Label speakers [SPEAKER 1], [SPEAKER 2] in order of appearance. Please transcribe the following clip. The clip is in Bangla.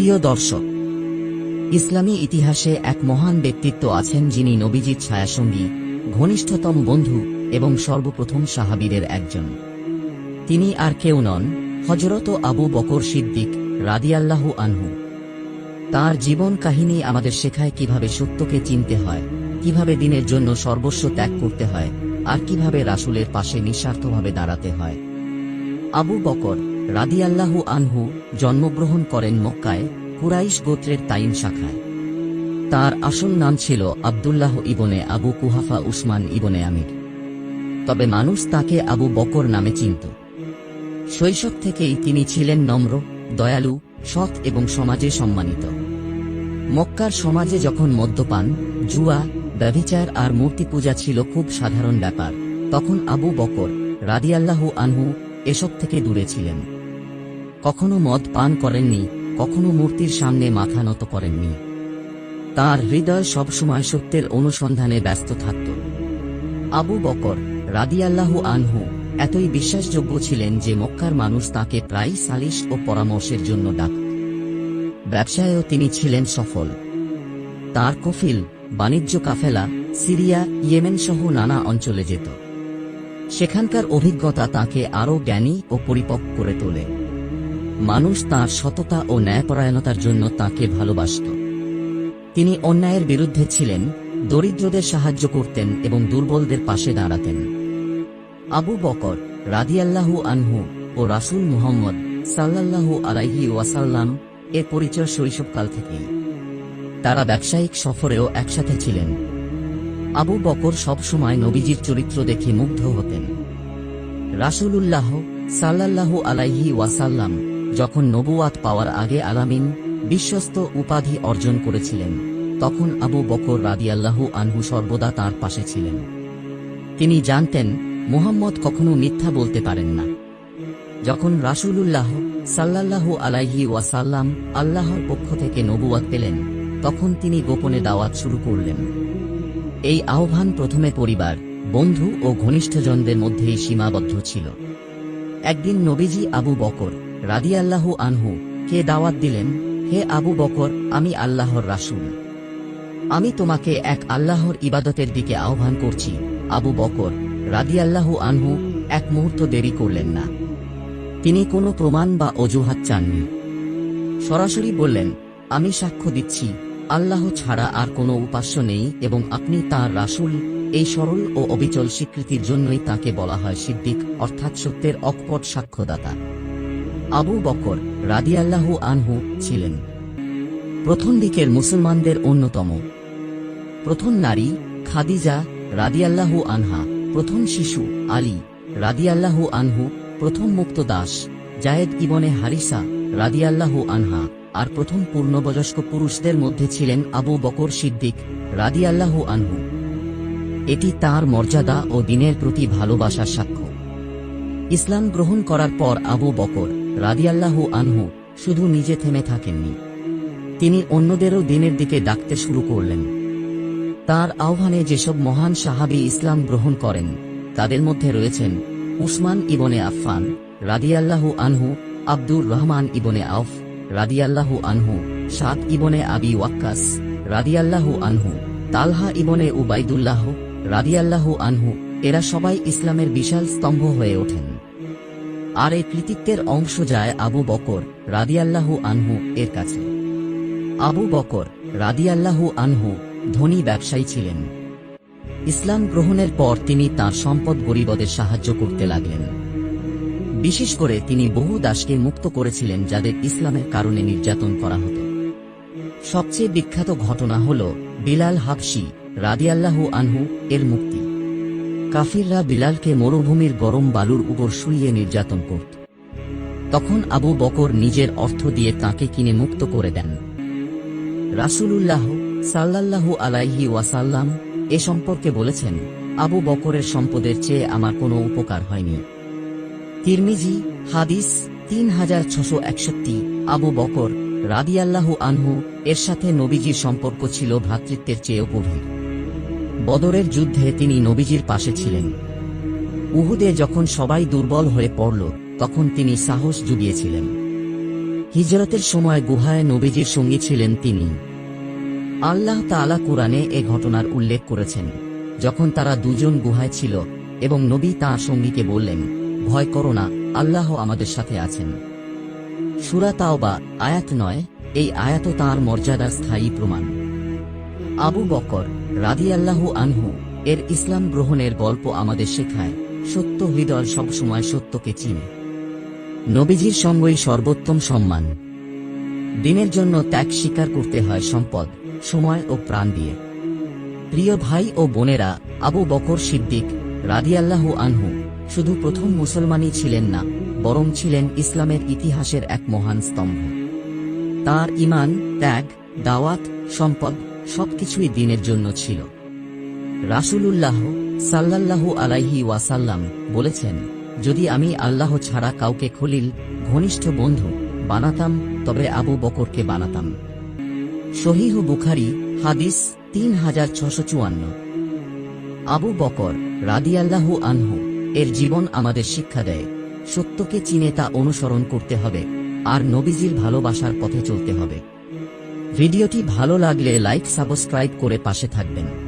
[SPEAKER 1] প্রিয় দর্শক, ইসলামী ইতিহাসে এক মহান ব্যক্তিত্ব আছেন যিনি নবীজির ছায়াসঙ্গী, ঘনিষ্ঠতম বন্ধু এবং সর্বপ্রথম সাহাবীদের একজন। তিনি আর কেউ নন হজরত আবু বকর সিদ্দিক রাদিয়াল্লাহু আনহু। তার জীবন কাহিনী আমাদের শেখায় কীভাবে সত্যকে চিনতে হয়, কীভাবে দিনের জন্য সর্বস্ব ত্যাগ করতে হয়, আর কীভাবে রাসূলের পাশে নিঃস্বার্থভাবে দাঁড়াতে হয়। আবু বকর রাদিয়াল্লাহু আনহু জন্মগ্রহণ করেন মক্কায় কুরাইশ গোত্রের তাইম শাখায়। তার আসল নাম ছিল আবদুল্লাহ ইবনে আবু কুহাফা উসমান ইবনে আমির। তবে মানুষ তাকে আবু বকর নামে চিনত। শৈশব থেকেই তিনি ছিলেন নম্র, দয়ালু, সৎ এবং সমাজে সম্মানিত। মক্কার সমাজে যখন মদ্যপান, জুয়া, ব্যভিচার আর মূর্তি পূজা ছিল খুব সাধারণ ব্যাপার, তখন আবু বকর রাদিয়াল্লাহু আনহু এসব থেকে দূরে ছিলেন। কখনো মদ পান করেননি, কখনো মূর্তির সামনে মাথা নত করেননি। তার হৃদয় সবসময় সত্যের অনুসন্ধানে ব্যস্ত থাকত। আবু বকর রাদিয়াল্লাহু আনহু এতই বিশ্বাসযোগ্য ছিলেন যে মক্কার মানুষ তাকে প্রায় সালিশ ও পরামর্শের জন্য ডাকত ব্যবসায়েও তিনি ছিলেন সফল। তার কফিল, বাণিজ্য কাফেলা, সিরিয়া, ইয়েমেন সহ নানা অঞ্চলে যেত। সেখানকার অভিজ্ঞতা তাকে আরও জ্ঞানী ও পরিপক্ব করে তোলে। মানুষ তাঁর সততা ও ন্যায়পরায়ণতার জন্য তাকে ভালোবাসত। তিনি অন্যায়ের বিরুদ্ধে ছিলেন, দরিদ্রদের সাহায্য করতেন এবং দুর্বলদের পাশে দাঁড়াতেন। আবু বকর রাদিয়াল্লাহু আনহু ও রাসূল মুহাম্মদ সাল্লাল্লাহু আলাইহি ওয়াসাল্লাম এর পরিচয় শৈশবকাল থেকেই। তারা ব্যবসায়িক সফরেও একসাথে ছিলেন। আবু বকর সবসময় নবীজির চরিত্র দেখে মুগ্ধ হতেন। রাসূলুল্লাহ সাল্লাল্লাহু আলাইহি ওয়াসাল্লাম যখন নবুয়াত পাওয়ার আগে আলামিন বিশ্বস্ত উপাধি অর্জন করেছিলেন, তখন আবু বকর রাদিয়াল্লাহু আনহু সর্বদা তার পাশে ছিলেন। তিনি জানতেন, মুহাম্মদ কখনো মিথ্যা বলতে পারেন না। যখন রাসূলুল্লাহ সাল্লাল্লাহু আলাইহি ওয়াসাল্লাম আল্লাহর পক্ষ থেকে নবুয়াত পেলেন, তখন তিনি গোপনে দাওয়াত শুরু করলেন। এই আহ্বান প্রথমে পরিবার, বন্ধু ও ঘনিষ্ঠজনদের মধ্যেই সীমাবদ্ধ ছিল। একদিন নবীজি আবু বকর রাদিয়াল্লাহু আনহু, কে দাওয়াত দিলেন, হে আবু বকর, আমি আল্লাহর রাসূল। আমি তোমাকে এক আল্লাহর ইবাদতের দিকে আহ্বান করছি, আবু বকর, রাদিয়াল্লাহু আনহু, এক মুহূর্ত দেরি করলেন না। তিনি কোনো প্রমাণ বা অজুহাত চাননি। সরাসরি বললেন, আমি সাক্ষ্য দিচ্ছি, আল্লাহ ছাড়া আর কোনো উপাস্য নেই এবং আপনি তার রাসুল, এই সরল ও অবিচল স্বীকৃতির জন্যই তাকে বলা হয় সিদ্দিক, অর্থাৎ সত্যের অকপট সাক্ষ্যদাতা। আবু বকর রাদিয়াল্লাহু আনহু ছিলেন। প্রথম দিকের মুসলমানদের অন্যতম। প্রথম নারী খাদিজা রাদিয়াল্লাহু আনহা, প্রথম শিশু আলী রাদিয়াল্লাহু আনহু, প্রথম মুক্ত দাস জায়েদ ইবনে হারিসা রাদিয়াল্লাহু আনহা আর প্রথম পূর্ণবয়স্ক পুরুষদের মধ্যে ছিলেন আবু বকর সিদ্দিক রাদিয়াল্লাহু আনহু। এটি তার মর্যাদা ও দিনের প্রতি ভালোবাসার সাক্ষ্য। ইসলাম গ্রহণ করার পর আবু বকর রাদিয়াল্লাহু আনহু শুধু নিজে থেমে থাকেননি। তিনি অন্যদেরও দিনের দিকে ডাকতে শুরু করলেন। তার আহ্বানে যেসব মহান সাহাবী ইসলাম গ্রহণ করেন, তাদের মধ্যে রয়েছেন উসমান ইবনে আফফান রাদিয়াল্লাহু আনহু, আব্দুর রহমান ইবনে আউফ রাদিয়াল্লাহু আনহু, সাদ ইবনে আবি ওয়াক্কাস রাদিয়াল্লাহু আনহু, তালহা ইবনে উবাইদুল্লাহ রাদিয়াল্লাহু আনহু, এরা সবাই ইসলামের বিশাল স্তম্ভ হয়ে ওঠেন। আর এই কৃতিত্বের অংশ যায় আবু বকর রাদিয়াল্লাহু আনহু এর কাছে। আবু বকর রাদিয়াল্লাহু আনহু ধনী ব্যবসায়ী ছিলেন। ইসলাম গ্রহণের পর তিনি তার সম্পদ গরিবদের সাহায্য করতে লাগলেন। বিশেষ করে তিনি বহু দাসকে মুক্ত করেছিলেন যাদের ইসলামের কারণে নির্যাতন করা হতো। সবচেয়ে বিখ্যাত ঘটনা হল বিলাল হাবসি রাদিয়াল্লাহু আনহু এর মুক্তি। কাফিররা বিলালকে মরুভূমির গরম বালুর উপর শুইয়ে নির্যাতন করত। তখন আবু বকর নিজের অর্থ দিয়ে তাকে কিনে মুক্ত করে দেন। রাসূলুল্লাহ সাল্লাল্লাহু আলাইহি ওয়াসাল্লাম এ সম্পর্কে বলেছেন, আবু বকরের সম্পদের চেয়ে আমার কোনো উপকার হয়নি। তিরমিজি, হাদিস তিন হাজার ছশো একষট্টি, আবু বকর রাদিয়াল্লাহু আনহু এর সাথে নবীজির সম্পর্ক ছিল ভ্রাতৃত্বের চেয়েও গভীর। বদরের যুদ্ধে তিনি নবীজির পাশে ছিলেন। উহুদে যখন সবাই দুর্বল হয়ে পড়ল, তখন তিনি সাহস জুগিয়েছিলেন। হিজরতের সময় গুহায় নবীজির সঙ্গী ছিলেন তিনি। আল্লাহ তাআলা কোরআনে এ ঘটনার উল্লেখ করেছেন। যখন তারা দুজন গুহায় ছিল এবং নবী তাঁর সঙ্গীকে বললেন, ভয় করো না, আল্লাহ আমাদের সাথে আছেন। সুরা তাওবা, আয়াত নয়, এই আয়াতও তাঁর মর্যাদার স্থায়ী প্রমাণ। আবু বকর রাদিয়াল্লাহু আনহু এর ইসলাম গ্রহণের গল্প আমাদের শেখায়, সত্য হৃদয় সবসময় সত্যকে চিনে। নবীজির সঙ্গই সর্বোত্তম সম্মান। দিনের জন্য ত্যাগ স্বীকার করতে হয় সম্পদ, সময় ও প্রাণ দিয়ে। প্রিয় ভাই ও বোনেরা, আবু বকর সিদ্দিক রাদিয়াল্লাহু আনহু শুধু প্রথম মুসলমানই ছিলেন না, বরং ছিলেন ইসলামের ইতিহাসের এক মহান স্তম্ভ। তার ইমান, ত্যাগ, দাওয়াত, সম্পদ সবকিছুই দিনের জন্য ছিল। রাসূলুল্লাহ সাল্লাল্লাহু আলাইহি ওয়াসাল্লাম বলেছেন, যদি আমি আল্লাহ ছাড়া কাউকে খলিল, ঘনিষ্ঠ বন্ধু, বানাতাম, তবে আবু বকরকে বানাতাম। শহীহ বুখারি, হাদিস তিন হাজার ছশো চুয়ান্ন। আবু বকর রাদিয়াল্লাহু আনহু এর জীবন আমাদের শিক্ষা দেয়, সত্যকে চিনে তা অনুসরণ করতে হবে, আর নবীজির ভালোবাসার পথে চলতে হবে। ভিডিওটি ভালো লাগলে লাইক সাবস্ক্রাইব করে পাশে থাকবেন।